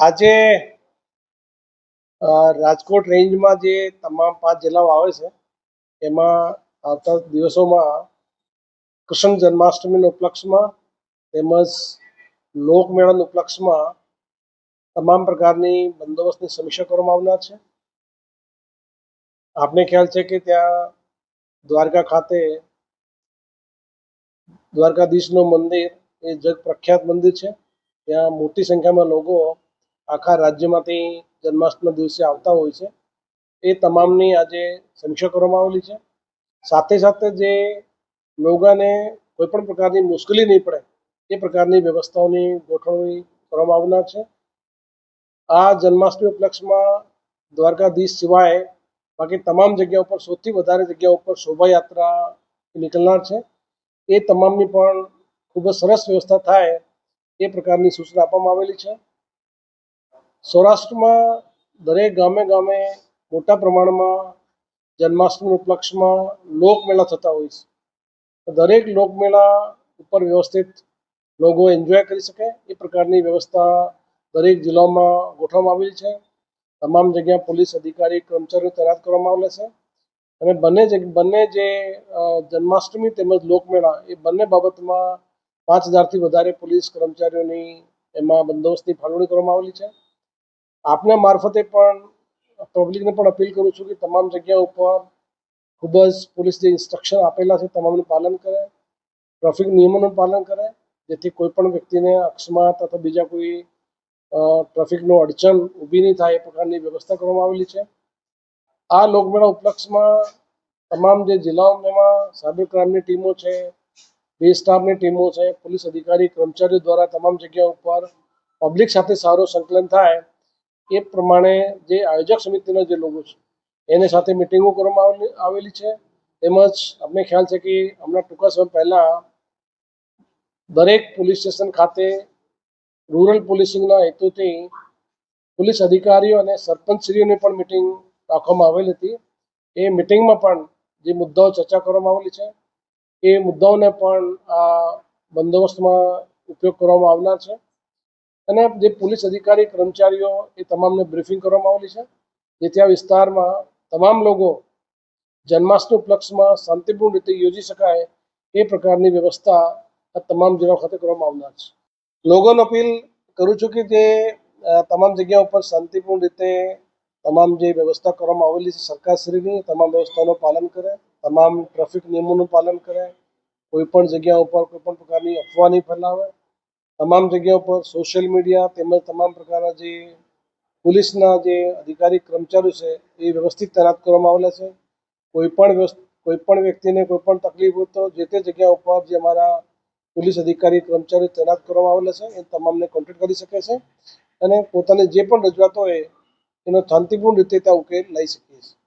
આજે રાજકોટ રેન્જમાં જે તમામ પાંચ જિલ્લાઓ આવે છે, એમાં આવતા દિવસોમાં કૃષ્ણ જન્માષ્ટમીના ઉપલક્ષમાં તેમજ લોકમેળાના ઉપલક્ષમાં તમામ પ્રકારની બંદોબસ્તની સમીક્ષા કરવામાં આવનાર છે. આપને ખ્યાલ છે કે ત્યાં દ્વારકા ખાતે દ્વારકાધીશનું મંદિર એ જગ પ્રખ્યાત મંદિર છે. ત્યાં મોટી સંખ્યામાં લોકો આખા રાજ્યમાંથી જન્માષ્ટમી દિવસે આવતા હોય છે. એ તમામની આજે સમીક્ષા કરવામાં આવેલી છે. સાથે સાથે જે લોકોને કોઈ પણ પ્રકારની મુશ્કેલી નહીં પડે, એ પ્રકારની વ્યવસ્થાઓની ગોઠવણી કરવામાં આવનાર છે. આ જન્માષ્ટમી ઉપલક્ષમાં દ્વારકાધીશ સિવાય બાકી તમામ જગ્યા ઉપર સૌથી વધારે જગ્યા ઉપર શોભાયાત્રા નીકળનાર છે. એ તમામની પણ ખૂબ જ સરસ વ્યવસ્થા થાય એ પ્રકારની સૂચના આપવામાં આવેલી છે. સૌરાષ્ટ્રમાં દરેક ગામે ગામે મોટા પ્રમાણમાં જન્માષ્ટમી ઉપલક્ષમાં લોકમેળા થતા હોય છે. દરેક લોકમેળા ઉપર વ્યવસ્થિત લોકો એન્જોય કરી શકે. એ પ્રકારની વ્યવસ્થા દરેક જિલ્લાઓમાં ગોઠવવામાં આવેલી છે. તમામ જગ્યા પોલીસ અધિકારી, કર્મચારીઓ તૈનાત કરવામાં આવેલા છે. અને બંને બંને જે જન્માષ્ટમી તેમજ લોકમેળા એ બંને બાબતમાં પાંચ હજારથી વધારે પોલીસ કર્મચારીઓની એમાં બંદોબસ્તની ફાળવણી કરવામાં આવેલી છે. આપના મારફતે પણ પબ્લિકને પણ અપીલ કરું છું કે તમામ જગ્યા ઉપર ખૂબ જ પોલીસ જે ઇન્સ્ટ્રક્શન આપેલા છે, તમામનું પાલન કરે ટ્રાફિક નિયમોનું પાલન કરે, જેથી કોઈ પણ વ્યક્તિને અકસ્માત અથવા બીજા કોઈ ટ્રાફિકનો અડચણ ઊભી નહીં થાય એ પ્રકારની વ્યવસ્થા કરવામાં આવેલી છે. આ લોકમેળા ઉપલક્ષમાં તમામ જે જિલ્લાઓમાં સાયબર ક્રાઇમની ટીમો છે, બે સ્ટાફની ટીમો છે, પોલીસ અધિકારી, કર્મચારીઓ દ્વારા તમામ જગ્યા ઉપર પબ્લિક સાથે સારું સંકલન થાય એ પ્રમાણે જે આયોજક સમિતિના જે લોકો છે, એની સાથે મિટિંગો કરવામાં આવેલી છે. તેમજ અમને ખ્યાલ છે કે હમણાં ટૂંકા સમય પહેલાં દરેક પોલીસ સ્ટેશન ખાતે રૂરલ પોલીસિંગના હેતુથી પોલીસ અધિકારીઓ અને સરપંચશ્રીઓની પણ મિટિંગ રાખવામાં આવેલી હતી. એ મિટિંગમાં પણ જે મુદ્દાઓ ચર્ચા કરવામાં આવેલી છે, એ મુદ્દાઓને પણ આ બંદોબસ્તમાં ઉપયોગ કરવામાં આવનાર છે. અને જે પોલીસ અધિકારી, કર્મચારીઓ, એ તમામને બ્રીફિંગ કરવામાં આવેલી છે. જેથી આ વિસ્તારમાં તમામ લોકો જન્માષ્ટમી ઉપલક્ષમાં શાંતિપૂર્ણ રીતે યોજી શકાય એ પ્રકારની વ્યવસ્થા આ તમામ જિલ્લાઓ ખાતે કરવામાં આવનાર છે. લોકોને અપીલ કરું છું કે જે તમામ જગ્યા ઉપર શાંતિપૂર્ણ રીતે તમામ જે વ્યવસ્થા કરવામાં આવેલી છે સરકારશ્રીની તમામ વ્યવસ્થાઓનું પાલન કરે, તમામ ટ્રાફિક નિયમોનું પાલન કરે, કોઈ પણ જગ્યા ઉપર કોઈ પણ પ્રકારની અફવા નહીં ફેલાવે તમામ જગ્યા ઉપર સોશિયલ મીડિયા તેમજ તમામ પ્રકારના જે પોલીસના જે અધિકારી કર્મચારીઓ છે, એ વ્યવસ્થિત તૈનાત કરવામાં આવેલા છે. કોઈ પણ કોઈ પણ વ્યક્તિને કોઈ પણ તકલીફ હોય તો જે તે જગ્યા ઉપર જે અમારા પોલીસ અધિકારી કર્મચારીઓ તૈનાત કરવામાં આવેલા છે, એ તમામને કોન્ટેક્ટ કરી શકે છે અને પોતાની જે પણ રજૂઆત હોય, એનો શાંતિપૂર્ણ રીતે ત્યાં ઉકેલ લઈ શકીએ છીએ.